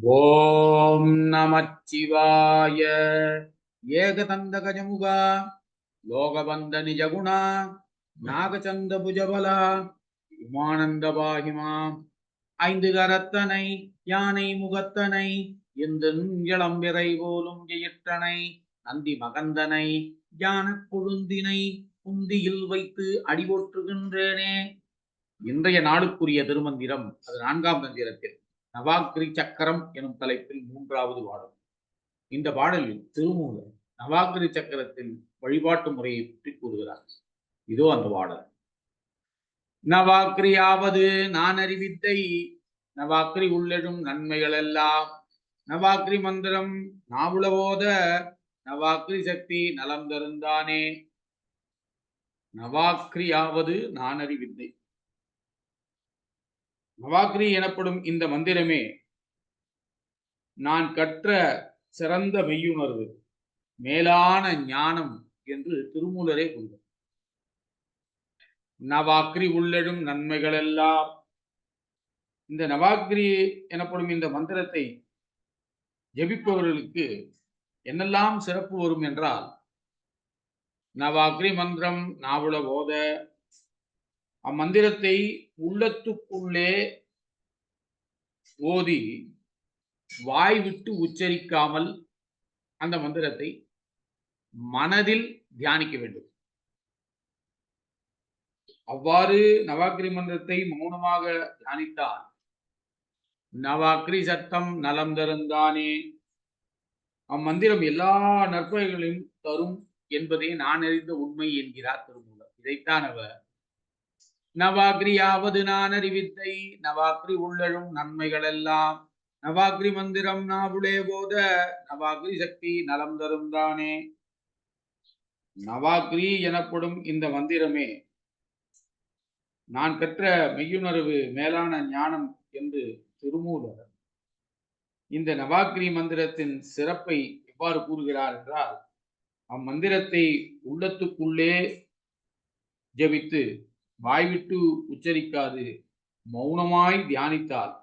ஓம் நமச்சிவாய. ஏகதந்த கஜமுகா லோகபந்த நிஜகுணா. நாகச்சந்த புஜபலா உமானந்த பாகிமா ஐந்து கரத்தனை யானை முகத்தனை இந்த இளம்பிறை போலும் ஜெயிற்றனை நந்தி மகந்தனை ஞான கொழுந்தினை குந்தியில் வைத்து அடிபோற்றுகின்றேனே. இன்றைய நாளுக்குரிய திருமந்திரம் அது நான்காம் மந்திரத்தில். நவாக்ரி சக்கரம் எனும் தலைப்பில் மூன்றாவது பாடல். இந்த பாடலில் திருமூலர் நவாக்ரி சக்கரத்தின் வழிபாட்டு முறையை பற்றி கூறுகிறார். இதோ அந்த பாடல். நவாக்ரியாவது நான் அறிவித்தை நவாக்கிரி உள்ளெழும் நன்மைகள் எல்லாம். நவாக்ரி மந்திரம் நாவுளவோத நவாக்கிரி சக்தி நலம் தருந்தானே நவாக்ரியாவது நான் அறிவித்தை. நவாக்ரி எனப்படும் இந்த மந்திரமே நான் கற்ற சிறந்த மெய்யுணர்வு மேலான ஞானம் என்று திருமூலரே கூறுகிறார் நவாக்ரி உள்ளெழும் நன்மைகள் எல்லாம் இந்த நவாக்ரி எனப்படும் இந்த மந்திரத்தை ஜெபிப்பவர்களுக்கு என்னெல்லாம் சிறப்பு வரும் என்றால் நவாக்ரி மந்திரம் நாவல போத அம்மந்திரத்தை உள்ளத்துக்குள்ளே ஓதி வாய் விட்டு உச்சரிக்காமல் அந்த மந்திரத்தை மனதில் தியானிக்க வேண்டும். அவ்வாறு நவாக்கிரி மந்திரத்தை மௌனமாக தியானித்தால் நவாக்கிரி சத்தம் நலம் தருந்தானே அம்மந்திரம் எல்லா நற்பயர்களையும் தரும் என்பதே நான் அறிந்த உண்மை என்கிறார் திருமூலர். இதைத்தான் அவர் நவாக்ரியாவது நான் அறிவித்தை நவாக்ரி உள்ளழும் நன்மைகள் எல்லாம் நவாக்ரி மந்திரம் நாவுளே போத நவாக்ரி சக்தி நலம் தரும் தானே. நவாக்ரி எனப்படும் இந்த மந்திரமே நான் கற்ற மெய்யுணர்வு மேலான ஞானம் என்று திருமூலர். இந்த நவாக்ரி மந்திரத்தின் சிறப்பை எவ்வாறு கூறுகிறார் என்றால் அம்மந்திரத்தை உள்ளத்துக்குள்ளே ஜபித்து வாய்விட்டு உச்சரிக்காது. மௌனமாய் தியானித்தால்.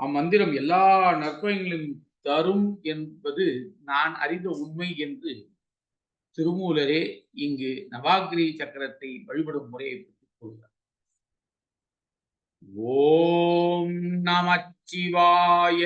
அம்மந்திரம் எல்லா நற்பயங்களையும் தரும் என்பது நான் அறிந்த உண்மை என்று திருமூலரே இங்கு நவாகிரி சக்கரத்தை வழிபடும் முறையை பற்றி கூறுகிறார். ஓம் நமச்சிவாய